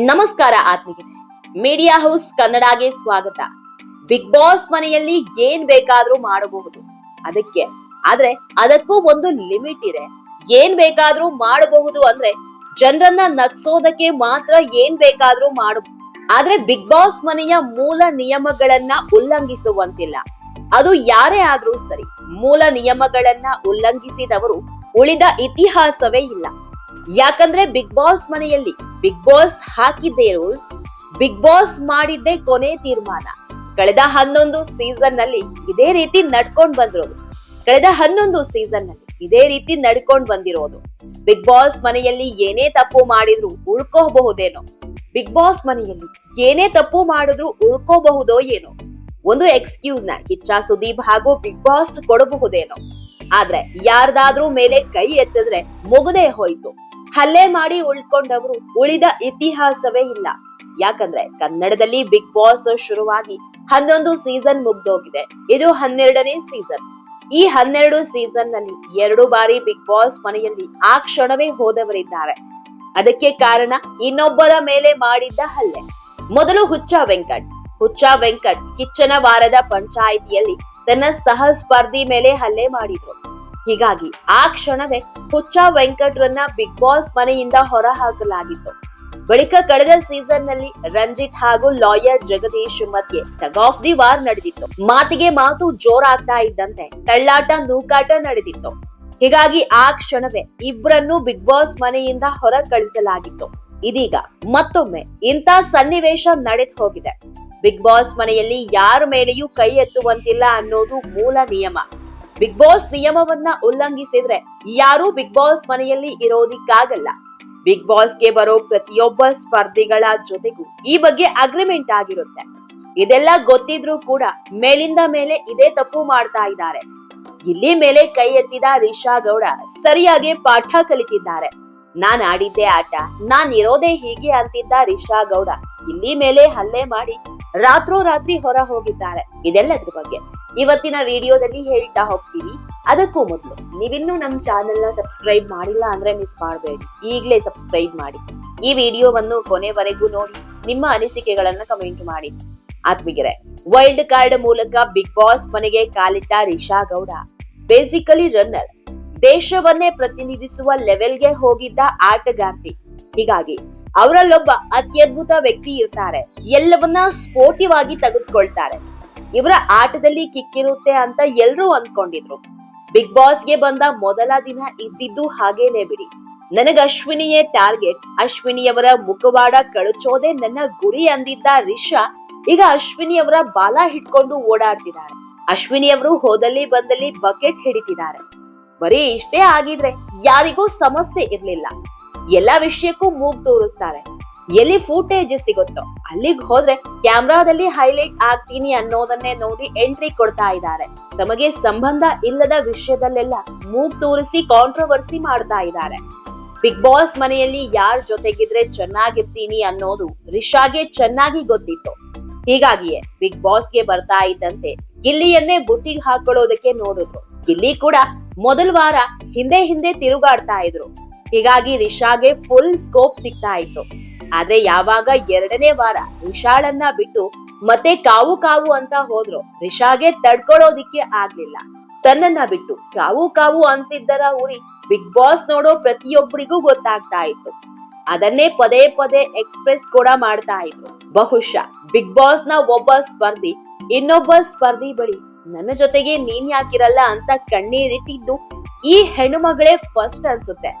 ನಮಸ್ಕಾರ ಆತ್ಮಿಗೆ media house ಕನ್ನಡಗೆ ಸ್ವಾಗತ. Big Boss ಮನೆಯಲ್ಲಿ ಏನ್ ಬೇಕಾದ್ರೂ ಮಾಡಬಹುದು. ಅದಕ್ಕೆ, ಆದ್ರೆ ಅದಕ್ಕೂ ಒಂದು ಲಿಮಿಟ್ ಇದೆ. ಏನ್ ಬೇಕಾದ್ರೂ ಮಾಡಬಹುದು ಅಂದ್ರೆ ಜನರನ್ನ ನಗ್ಸೋದಕ್ಕೆ ಮಾತ್ರ ಏನ್ ಬೇಕಾದ್ರೂ ಮಾಡಬಹುದು ಆದ್ರೆ ಬಿಗ್ ಬಾಸ್ ಮನೆಯ ಮೂಲ ನಿಯಮಗಳನ್ನ ಉಲ್ಲಂಘಿಸುವಂತಿಲ್ಲ. ಅದು ಯಾರೇ ಆದ್ರೂ ಸರಿ, ಮೂಲ ನಿಯಮಗಳನ್ನ ಉಲ್ಲಂಘಿಸಿದವರು ಉಳಿದ ಇತಿಹಾಸವೇ ಇಲ್ಲ. ಯಾಕಂದ್ರೆ ಬಿಗ್ ಬಾಸ್ ಮನೆಯಲ್ಲಿ ಬಿಗ್ ಬಾಸ್ ಹಾಕಿದ್ದೇ ರೂಲ್ಸ್, ಬಿಗ್ ಬಾಸ್ ಮಾಡಿದ್ದೇ ಕೊನೆ ತೀರ್ಮಾನ. ಕಳೆದ ಹನ್ನೊಂದು ಸೀಸನ್ನಲ್ಲಿ ಇದೇ ರೀತಿ ನಡ್ಕೊಂಡ್ ಬಂದಿರೋದು. ಕಳೆದ ಹನ್ನೊಂದು ಸೀಸನ್ನಲ್ಲಿ ಇದೇ ರೀತಿ ನಡ್ಕೊಂಡ್ ಬಂದಿರೋದು. ಬಿಗ್ ಬಾಸ್ ಮನೆಯಲ್ಲಿ ಏನೇ ತಪ್ಪು ಮಾಡಿದ್ರು ಉಳ್ಕೋಬಹುದೇನೋ. ಬಿಗ್ ಬಾಸ್ ಮನೆಯಲ್ಲಿ ಏನೇ ತಪ್ಪು ಮಾಡಿದ್ರು ಉಳ್ಕೋಬಹುದೋ ಏನೋ. ಒಂದು ಎಕ್ಸ್ಕ್ಯೂಸ್ನ ಕಿಚ್ಚ ಸುದೀಪ್ ಹಾಗೂ ಬಿಗ್ ಬಾಸ್ ಕೊಡಬಹುದೇನೋ. ಆದ್ರೆ ಯಾರ್ದಾದ್ರೂ ಮೇಲೆ ಕೈ ಎತ್ತಿದ್ರೆ ಮುಗದೆ ಹೋಯ್ತು. ಹಲ್ಲೆ ಮಾಡಿ ಉಳ್ಕೊಂಡವರು ಉಳಿದ ಇತಿಹಾಸವೇ ಇಲ್ಲ. ಯಾಕಂದ್ರೆ ಕನ್ನಡದಲ್ಲಿ ಬಿಗ್ ಬಾಸ್ ಶುರುವಾಗಿ ಹನ್ನೊಂದು ಸೀಸನ್ ಮುಗ್ದೋಗಿದೆ. ಇದು ಹನ್ನೆರಡನೇ ಸೀಸನ್. ಈ ಹನ್ನೆರಡು ಸೀಸನ್ನಲ್ಲಿ ಎರಡು ಬಾರಿ ಬಿಗ್ ಬಾಸ್ ಮನೆಯಲ್ಲಿ ಆ ಕ್ಷಣವೇ ಹೋದವರಿದ್ದಾರೆ. ಅದಕ್ಕೆ ಕಾರಣ ಇನ್ನೊಬ್ಬರ ಮೇಲೆ ಮಾಡಿದ್ದ ಹಲ್ಲೆ. ಮೊದಲು ಹುಚ್ಚ ವೆಂಕಟ್. ಹುಚ್ಚ ವೆಂಕಟ್ ಕಿಚ್ಚನ ವಾರದ ಪಂಚಾಯಿತಿಯಲ್ಲಿ ತನ್ನ ಸಹ ಸ್ಪರ್ಧಿ ಮೇಲೆ ಹಲ್ಲೆ ಮಾಡಿದ್ರು. ಹೀಗಾಗಿ ಆ ಕ್ಷಣವೇ ಹುಚ್ಚ ವೆಂಕಟ್ರನ್ನ ಬಿಗ್ ಬಾಸ್ ಮನೆಯಿಂದ ಹೊರ ಹಾಕಲಾಗಿತ್ತು ಬಳಿಕ ಕಳೆದ ಸೀಸನ್ನಲ್ಲಿ ರಂಜಿತ್ ಹಾಗೂ ಲಾಯರ್ ಜಗದೀಶ್ ಮಧ್ಯೆ ಟಗ್ ಆಫ್ ದಿ ವಾರ್ ನಡೆದಿತ್ತು. ಮಾತಿಗೆ ಮಾತು ಜೋರಾಗ್ತಾ ಇದ್ದಂತೆ ತಳ್ಳಾಟ ನೂಕಾಟ ನಡೆದಿತ್ತು. ಹೀಗಾಗಿ ಆ ಕ್ಷಣವೇ ಇಬ್ಬರನ್ನು ಬಿಗ್ ಬಾಸ್ ಮನೆಯಿಂದ ಹೊರ ಕಳಿಸಲಾಗಿತ್ತು ಇದೀಗ ಮತ್ತೊಮ್ಮೆ ಇಂಥ ಸನ್ನಿವೇಶ ನಡೆದು ಹೋಗಿದೆ. ಬಿಗ್ ಬಾಸ್ ಮನೆಯಲ್ಲಿ ಯಾರ ಮೇಲೆಯೂ ಕೈ ಎತ್ತುವಂತಿಲ್ಲ ಅನ್ನೋದು ಮೂಲ ನಿಯಮ. ಬಿಗ್ ಬಾಸ್ ನಿಯಮವನ್ನ ಉಲ್ಲಂಘಿಸಿದ್ರೆ ಯಾರೂ ಬಿಗ್ ಬಾಸ್ ಮನೆಯಲ್ಲಿ ಇರೋದಿಕ್ಕಾಗಲ್ಲ. ಬಿಗ್ ಬಾಸ್ಗೆ ಬರೋ ಪ್ರತಿಯೊಬ್ಬ ಸ್ಪರ್ಧಿಗಳ ಜೊತೆಗೂ ಈ ಬಗ್ಗೆ ಅಗ್ರಿಮೆಂಟ್ ಆಗಿರುತ್ತೆ. ಇದೆಲ್ಲ ಗೊತ್ತಿದ್ರೂ ಕೂಡ ಮೇಲಿಂದ ಮೇಲೆ ಇದೇ ತಪ್ಪು ಮಾಡ್ತಾ ಇದ್ದಾರೆ. ಇಲ್ಲಿ ಮೇಲೆ ಕೈ ಎತ್ತಿದ ರಿಷಾ ಗೌಡ ಸರಿಯಾಗಿ ಪಾಠ ಕಲಿತಿದ್ದಾರೆ. ನಾನ್ ಆಡಿದ್ದೆ ಆಟ, ನಾನ್ ಇರೋದೇ ಹೀಗೆ ಅಂತಿದ್ದ ರಿಷಾ ಗೌಡ ಇಲ್ಲಿ ಮೇಲೆ ಹಲ್ಲೆ ಮಾಡಿ ರಾತ್ರೋ ರಾತ್ರಿ ಹೊರ ಹೋಗಿದ್ದಾರೆ. ಇದೆಲ್ಲದ್ರ ಬಗ್ಗೆ? ಇವತ್ತಿನ ವಿಡಿಯೋದಲ್ಲಿ ಹೇಳ್ತಾ ಹೋಗ್ತೀನಿ. ಅದಕ್ಕೂ ಮೊದಲು, ನೀವಿನ್ನೂ ನಮ್ಮ ಚಾನೆಲ್ನ ಸಬ್ಸ್ಕ್ರೈಬ್ ಮಾಡಿಲ್ಲ ಅಂದ್ರೆ ಮಿಸ್ ಮಾಡಬೇಡಿ. ಈಗಲೇ ಸಬ್ಸ್ಕ್ರೈಬ್ ಮಾಡಿ. ಈ ವಿಡಿಯೋವನ್ನು ಕೊನೆವರೆಗೂ ನೋಡಿ, ನಿಮ್ಮ ಅನಿಸಿಕೆಗಳನ್ನ ಕಮೆಂಟ್ ಮಾಡಿ. ಆತ್ಮಿಗಿರೆ ವೈಲ್ಡ್ ಕಾರ್ಡ್ ಮೂಲಕ ಬಿಗ್ ಬಾಸ್ ಮನೆಗೆ ಕಾಲಿಟ್ಟ ರಿಷಾ ಗೌಡ. ಬೇಸಿಕಲಿ ರನ್ನರ್ ದೇಶವನ್ನೇ ಪ್ರತಿನಿಧಿಸುವ ಲೆವೆಲ್ಗೆ ಹೋಗಿದ್ದ ಆಟಗಾರ್ತಿ. ಹೀಗಾಗಿ, ಅವರಲ್ಲೊಬ್ಬ ಅತ್ಯದ್ಭುತ ವ್ಯಕ್ತಿ ಇರ್ತಾರೆ. ಎಲ್ಲವನ್ನ ಸ್ಫೋಟಿವಾಗಿ ತೆಗೆದುಕೊಳ್ತಾರೆ. ಇವರ ಆಟದಲ್ಲಿ ಕಿಕ್ಕಿರುತ್ತೆ ಅಂತ ಎಲ್ರೂ ಅಂದ್ಕೊಂಡಿದ್ರು. ಬಿಗ್ ಬಾಸ್ಗೆ ಬಂದ ಮೊದಲ ದಿನ ಇದ್ದಿದ್ದು ಹಾಗೇನೆ ಬಿಡಿ. ನನಗ ಅಶ್ವಿನಿಯೇ ಟಾರ್ಗೆಟ್. ಅಶ್ವಿನಿಯವರ ಮುಖವಾಡ ಕಳಚೋದೆ ನನ್ನ ಗುರಿ ಅಂದಿದ್ದ ರಿಷಾ ಈಗ ಅಶ್ವಿನಿಯವರ ಬಾಲ ಹಿಡ್ಕೊಂಡು ಓಡಾಡ್ತಿದ್ದಾರೆ. ಅಶ್ವಿನಿಯವರು ಹೋದಲ್ಲಿ ಬಂದಲ್ಲಿ ಬಕೆಟ್ ಹಿಡಿತಿದ್ದಾರೆ. ಬರೀ ಇಷ್ಟೇ ಆಗಿದ್ರೆ ಯಾರಿಗೂ ಸಮಸ್ಯೆ ಇರ್ಲಿಲ್ಲ. ಎಲ್ಲಾ ವಿಷಯಕ್ಕೂ ಮೂಗ್ ತೋರಿಸ್ತಾರೆ. ಎಲ್ಲಿ ಫೂಟೇಜ್ ಸಿಗುತ್ತೋ, ಅಲ್ಲಿಗೆ ಹೋದ್ರೆ ಕ್ಯಾಮ್ರಾದಲ್ಲಿ ಹೈಲೈಟ್ ಆಗ್ತೀನಿ ಅನ್ನೋದನ್ನೇ ನೋಡಿ ಎಂಟ್ರಿ ಕೊಡ್ತಾ ಇದ್ದಾರೆ. ತಮಗೆ ಸಂಬಂಧ ಇಲ್ಲದ ವಿಷಯದಲ್ಲೆಲ್ಲ ಮೂಗ್ ತೋರಿಸಿ ಕಾಂಟ್ರವರ್ಸಿ ಮಾಡ್ತಾ ಇದ್ದಾರೆ. ಬಿಗ್ ಬಾಸ್ ಮನೆಯಲ್ಲಿ ಯಾರ್ ಜೊತೆಗಿದ್ರೆ ಚೆನ್ನಾಗಿರ್ತೀನಿ ಅನ್ನೋದು ರಿಷಾಗೆ ಚೆನ್ನಾಗಿ ಗೊತ್ತಿತ್ತು. ಹೀಗಾಗಿಯೇ ಬಿಗ್ ಬಾಸ್ಗೆ ಬರ್ತಾ ಇದ್ದಂತೆ ಗಿಲ್ಲಿಯನ್ನೇ ಬುಟ್ಟಿಗೆ ಹಾಕೊಳ್ಳೋದಕ್ಕೆ ನೋಡಿದ್ರು. ಗಿಲ್ಲಿ ಕೂಡ ಮೊದಲ ವಾರ ಹಿಂದೆ ಹಿಂದೆ ತಿರುಗಾಡ್ತಾ ಇದ್ರು. ಹೀಗಾಗಿ ರಿಷಾಗೆ ಫುಲ್ ಸ್ಕೋಪ್ ಸಿಗ್ತಾ ಇತ್ತು. ಆದ್ರೆ ಯಾವಾಗ ಎರಡನೇ ವಾರ ರಿಷಾಳನ್ನ ಬಿಟ್ಟು ಮತ್ತೆ ಕಾವು ಕಾವು ಅಂತ ಹೋದ್ರು. ರಿಷಾಗೆ ತಡ್ಕೊಳ್ಳೋದಿಕ್ಕೆ ಆಗ್ಲಿಲ್ಲ. ತನ್ನನ್ನ ಬಿಟ್ಟು ಕಾವು ಕಾವು ಅಂತಿದ್ದರ ಉರಿ ಬಿಗ್ ಬಾಸ್ ನೋಡೋ ಪ್ರತಿಯೊಬ್ಬರಿಗೂ ಗೊತ್ತಾಗ್ತಾ ಇತ್ತು. ಅದನ್ನೇ ಪದೇ ಪದೇ ಎಕ್ಸ್ಪ್ರೆಸ್ ಕೂಡ ಮಾಡ್ತಾ ಇತ್ತು ಬಹುಶಃ ಬಿಗ್ ಬಾಸ್ನ ಒಬ್ಬ ಸ್ಪರ್ಧಿ ಇನ್ನೊಬ್ಬ ಸ್ಪರ್ಧಿ ಬಳಿ ನನ್ನ ಜೊತೆಗೆ ನೀನ್ ಯಾಕಿರಲ್ಲ ಅಂತ ಕಣ್ಣೀರಿಟ್ಟಿದ್ದು ಈ ಹೆಣ್ಣುಮಗಳೇ ಫಸ್ಟ್ ಅನ್ಸುತ್ತೆ.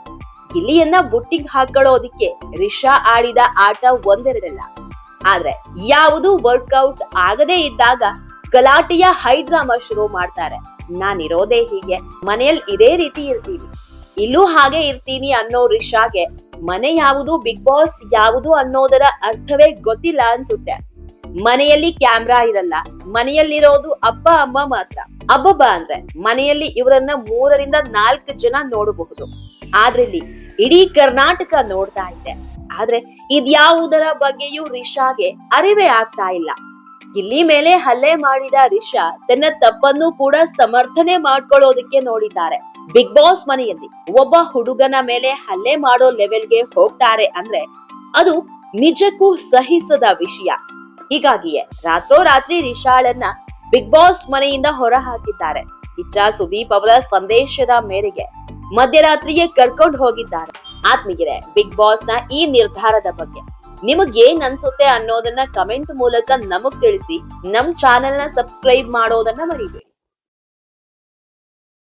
ಗಿಲ್ಲಿಯನ್ನ ಬುಟ್ಟಿಗೆ ಹಾಕೊಳ್ಳೋದಿಕ್ಕೆ ರಿಷಾ ಆಡಿದ ಆಟ ಒಂದೆರಡಲ್ಲ. ಆದ್ರೆ ಯಾವುದು ವರ್ಕೌಟ್ ಆಗದೇ ಇದ್ದಾಗ ಗಲಾಟೆಯ ಹೈ ಡ್ರಾಮಾ ಶುರು ಮಾಡ್ತಾರೆ. ನಾನಿರೋದೇ ಹೀಗೆ. ಮನೆಯಲ್ಲಿ ಇದೇ ರೀತಿ ಇರ್ತೀನಿ. ಇಲ್ಲೂ ಹಾಗೆ ಇರ್ತೀನಿ ಅನ್ನೋ ರಿಷಾಗೆ ಮನೆ ಯಾವುದು ಬಿಗ್ ಬಾಸ್ ಯಾವುದು ಅನ್ನೋದರ ಅರ್ಥವೇ ಗೊತ್ತಿಲ್ಲ ಅನ್ಸುತ್ತೆ. ಮನೆಯಲ್ಲಿ ಕ್ಯಾಮ್ರಾ ಇರಲ್ಲ. ಮನೆಯಲ್ಲಿರೋದು ಅಪ್ಪ, ಅಮ್ಮ ಮಾತ್ರ. ಅಬ್ಬಬ್ಬ ಅಂದ್ರೆ ಮನೆಯಲ್ಲಿ ಇವರನ್ನ ಮೂರರಿಂದ ನಾಲ್ಕು ಜನ ನೋಡಬಹುದು. ಆದ್ರಲ್ಲಿ ಇಡೀ ಕರ್ನಾಟಕ ನೋಡ್ತಾ ಇದೆ. ಆದ್ರೆ ಇದ್ಯಾವುದರ ಬಗ್ಗೆಯೂ ರಿಷಾಗೆ ಅರಿವೇ ಆಗ್ತಾ ಇಲ್ಲ. ಗಿಲ್ಲಿ ಮೇಲೆ ಹಲ್ಲೆ ಮಾಡಿದ ರಿಷಾ ತನ್ನ ತಪ್ಪನ್ನು ಕೂಡ ಸಮರ್ಥನೆ ಮಾಡ್ಕೊಳ್ಳೋದಕ್ಕೆ ನೋಡಿದ್ದಾರೆ. ಬಿಗ್ ಬಾಸ್ ಮನೆಯಲ್ಲಿ ಒಬ್ಬ ಹುಡುಗನ ಮೇಲೆ ಹಲ್ಲೆ ಮಾಡೋ ಲೆವೆಲ್ಗೆ ಹೋಗ್ತಾರೆ ಅಂದ್ರೆ ಅದು ನಿಜಕ್ಕೂ ಸಹಿಸದ ವಿಷಯ. ಹೀಗಾಗಿಯೇ ರಾತ್ರೋರಾತ್ರಿ ರಿಷಾಳನ್ನ ಬಿಗ್ ಬಾಸ್ ಮನೆಯಿಂದ ಹೊರ ಹಾಕಿದ್ದಾರೆ ಇಚ್ಛಾ ಸುದೀಪ್ ಅವರ ಸಂದೇಶದ ಮೇರೆಗೆ ಮಧ್ಯರಾತ್ರಿಯೇ ಕರ್ಕೊಂಡು ಹೋಗಿದ್ದಾರೆ. ಆತ್ಮೀಗಿರೆ ಬಿಗ್ ಬಾಸ್ನ ಈ ನಿರ್ಧಾರದ ಬಗ್ಗೆ ನಿಮಗೇನ್ ಅನ್ಸುತ್ತೆ ಅನ್ನೋದನ್ನ ಕಮೆಂಟ್ ಮೂಲಕ ನಮಗ್ ತಿಳಿಸಿ, ನಮ್ ಚಾನೆಲ್ನ ಸಬ್ಸ್ಕ್ರೈಬ್ ಮಾಡೋದನ್ನ ಮರಿಬೇಡಿ.